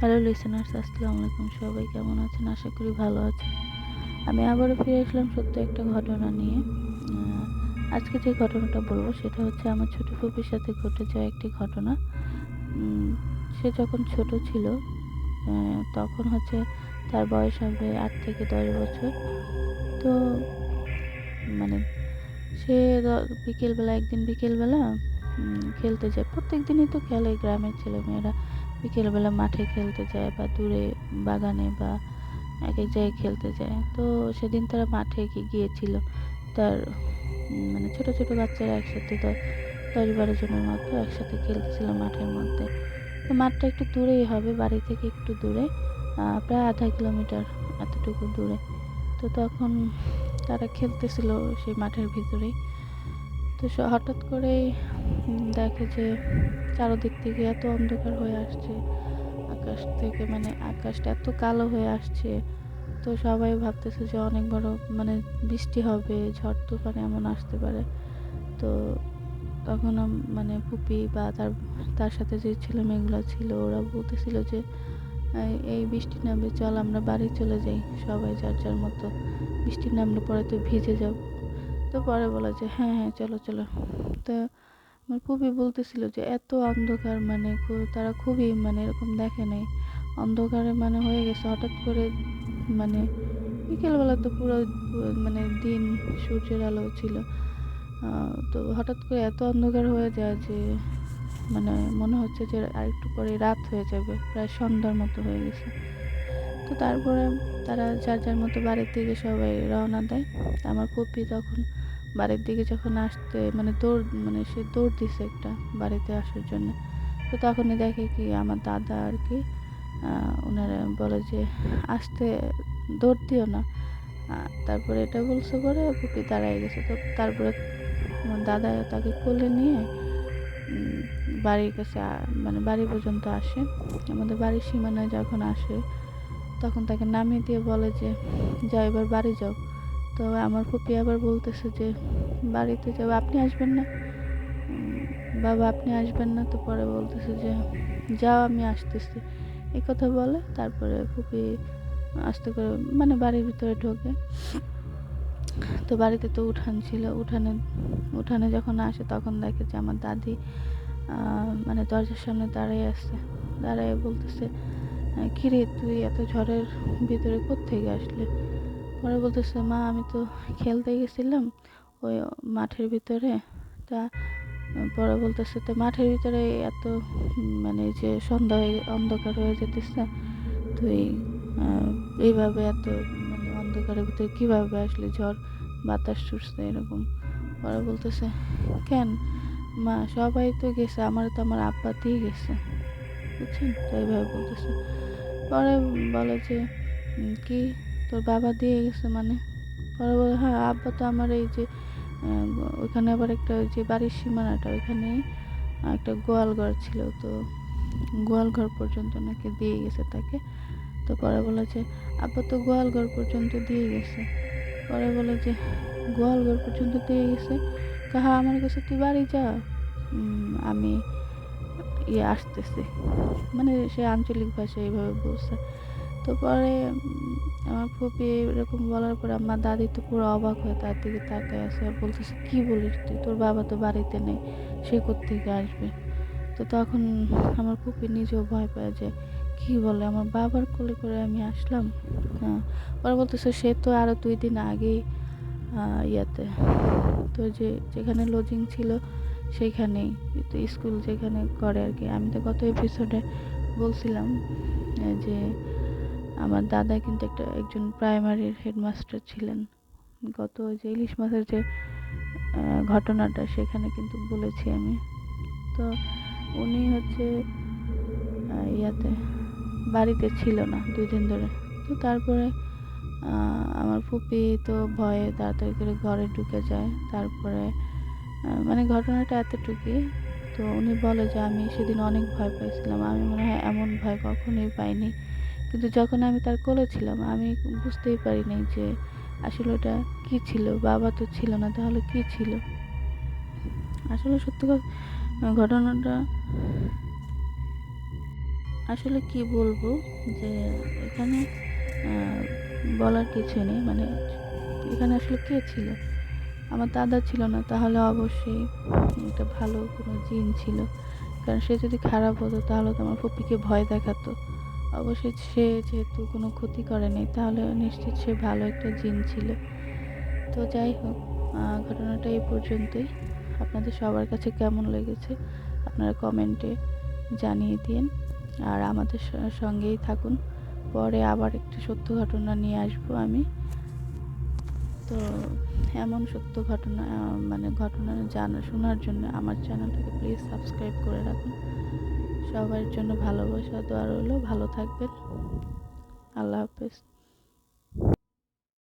Hello listeners আসসালামু আলাইকুম। সবাই কেমন আছেন? আশা করি ভালো আছেন। আমি আবারও ফিরে আসলাম সত্য একটা ঘটনা নিয়ে। আজকে যে ঘটনাটা বলব, সেটা হচ্ছে আমার ছোটো ফুপির সাথে ঘটে যাওয়া একটি ঘটনা। সে যখন ছোট ছিল তখন হচ্ছে তার বয়স হবে আট থেকে দশ বছর। তো মানে সে বিকেলবেলা, একদিন বিকেলবেলা খেলতে যায়। প্রত্যেক দিনই তো খেলে গ্রামের ছেলেমেয়েরা। বিকেলবেলা মাঠে খেলতে যায় বা দূরে বাগানে বা এক এক জায়গায় খেলতে যায়। তো সেদিন তারা মাঠে গিয়েছিল। তার মানে ছোট ছোট বাচ্চারা একসাথে দ- দশ বারো জনের মতো একসাথে খেলতেছিল মাঠের মধ্যে। তো মাঠটা একটু দূরেই হবে, বাড়ি থেকে একটু দূরে প্রায় আধা কিলোমিটার এতটুকু দূরে। তো তখন তারা খেলতেছিল সেই মাঠের ভিতরেই। তো হঠাৎ করেই দেখে যে চারদিক থেকে এত অন্ধকার হয়ে আসছে, আকাশ থেকে মানে আকাশটা এত কালো হয়ে আসছে, তো সবাই ভাবতেছে যে অনেক বড় মানে বৃষ্টি হবে, ঝড় তুফান এমন আসতে পারে। তো তখন মানে পুপি বা তার তার সাথে যে ছেলে মেয়েগুলো ছিল, ওরা বলতেছিল যে, এই- এই বৃষ্টি নামলে চল আমরা বাড়ি চলে যাই, সবাই যার যার মতো বৃষ্টি নামলে পরে তো ভিজে যাব তো পরে বলা যে হ্যাঁ হ্যাঁ চলো চলো। তো আমার খুবই বলতেছিল যে, এত অন্ধকার মানে তারা খুবই মানে এরকম দেখে নাই। অন্ধকারে মানে হয়ে গেছে, হঠাৎ করে মানে বিকেলবেলা তো পুরো মানে দিন সূর্যের আলো ছিল। তো হঠাৎ করে এত অন্ধকার হয়ে যায় যে মানে মনে হচ্ছে যে আরেকটু পরে রাত হয়ে যাবে, প্রায় সন্ধ্যার মতো হয়ে গেছে। তো তারপরে তারা যার যার মতো বাড়ির দিকে সবাই রওনা দেয়। আমার পপি তখন বাড়ির দিকে যখন আসতে মানে দৌড় মানে সে দৌড় দিছে একটা বাড়িতে আসার জন্য। তো তখনই দেখে কি আমার দাদা আর কি ওনারা বলে যে, আসতে দৌড় দিও না। তারপরে এটা বলছে পরে পুপি দাঁড়ায় গেছে। তো তারপরে আমার দাদা তাকে কোলে নিয়ে বাড়ির কাছে মানে বাড়ি পর্যন্ত আসে। আমাদের বাড়ির সীমানায় যখন আসে তখন তাকে নামিয়ে দিয়ে বলে যে, যাও এবার বাড়ি যাও। তো আমার ফুপি আবার বলতেছে যে, বাড়িতে যাও, আপনি আসবেন না? বাবা, আপনি আসবেন না। তো পরে বলতেছে যে, যাও, আমি আসতেছি। এই কথা বলে তারপরে ফুপি আস্তে করে মানে বাড়ির ভিতরে ঢোকে। তো বাড়িতে তো উঠান ছিল, উঠানে উঠানে যখন আসে তখন দেখে যে আমার দাদি মানে দরজার সামনে দাঁড়িয়ে আছে। দাঁড়ায় বলতেছে কিরে, তুই এত ঝড়ের ভিতরে কোত্থেকে আসলে? পরে বলতেছে, মা, আমি তো খেলতে গেছিলাম ওই মাঠের ভিতরে। তা, পরে বলতেছে, তো মাঠের ভিতরে এত মানে যে সন্ধ্যা হয়ে অন্ধকার হয়ে যেতেছে, তুই এইভাবে এত মানে অন্ধকারের ভিতরে কীভাবে আসলে? ঝড়, বাতাস ছুটছে এরকম। পরে বলতেছে, কেন? মা, সবাই তো গেছে, আমার তো আমার আব্বা দিয়ে গেছে। বুঝছেন? তো এইভাবে বলতেছে। পরে বলে যে কি তোর বাবা দিয়ে গেছে মানে? পরে বলে হ্যাঁ আব্বা তো আমার এই যে আহ, ওইখানে আবার একটা ওই যে বাড়ির সীমানাটা ওইখানে একটা গোয়াল ঘর ছিল। তো গোয়াল ঘর পর্যন্ত নাকি দিয়ে গেছে তাকে। তো পরে বলে যে আব্বা তো গোয়াল ঘর পর্যন্ত দিয়ে গেছে। পরে বলে যে গোয়াল ঘর পর্যন্ত দিয়ে গেছে? কাহা আমার কাছে তুই বাড়ি যা। আমি ইয়ে আসতেছে। মানে সে আঞ্চলিক ভাষায় এইভাবে বলছে। তো পরে আমার ফুপি এরকম বলার পরে আমার দাদি তো পুরো অবাক হয়ে তার দিকে তাকায় আছে আর বলতেছে, কি বলিস তুই? তোর বাবা তো বাড়িতে নেই, সে কোত্থেকে আসবে? তো তখন আমার ফুপি নিজেও ভয় পায় যে, কি বলে? আমার বাবার কোলে করে আমি আসলাম? হ্যাঁ পরে বলতেছে, সে তো আরও দুই দিন আগেই ইয়াতে তো যে, যেখানে লজিং ছিল সেইখানেই তো স্কুল যেখানে করে আর কি আমি তো গত এপিসোডে বলছিলাম যে আমার দাদা কিন্তু একটা একজন প্রাইমারির হেডমাস্টার ছিলেন। গত যে ইলিশ মাছের যে ঘটনাটা সেখানে কিন্তু বলেছি আমি। তো উনি হচ্ছে ইয়াতে বাড়িতে ছিল না দুই দিন ধরে। তো তারপরে আমার ফুপি তো ভয়ে তাড়াতাড়ি করে ঘরে ঢুকে যায়। তারপরে মানে ঘটনাটা এতটুকুই। তো উনি বলে যে আমি সেদিন অনেক ভয় পাইছিলাম। আমি মনে হয় এমন ভয় কখনোই পাইনি। কিন্তু যখন আমি তার কোলে ছিলাম, আমি বুঝতেই পারিনি যে আসলে ওটা কী ছিল? বাবা তো ছিল না, তাহলে কী ছিল? আসলে সত্যি ঘটনাটা আসলে কি বলব? যে এখানে বলার কিছু নেই। মানে এখানে আসলে কে ছিল? আমার দাদা ছিল না, তাহলে অবশ্যই একটা ভালো কোনো জিন ছিল। কারণ সে যদি খারাপ হতো, তাহলে তো আমার ফুপিকে ভয় দেখাতো। অবশ্যই সে যেহেতু কোনো ক্ষতি করে নাই, তাহলে নিশ্চিত সে ভালো একটা জিন ছিল। তো যাই হোক ঘটনাটা এই পর্যন্তই। আপনাদের সবার কাছে কেমন লেগেছে, আপনারা কমেন্টে জানিয়ে দিন। আর আমাদের সঙ্গেই থাকুন। পরে আবার একটি সত্য ঘটনা নিয়ে আসব আমি। তো এমন সত্য ঘটনা মানে ঘটনা জানা, শোনার জন্য আমার চ্যানেলটাকে প্লিজ সাবস্ক্রাইব করে রাখুন। সবার জন্য ভালোবাসা, দোয়া রইল। ভালো থাকবেন। আল্লাহ হাফেজ।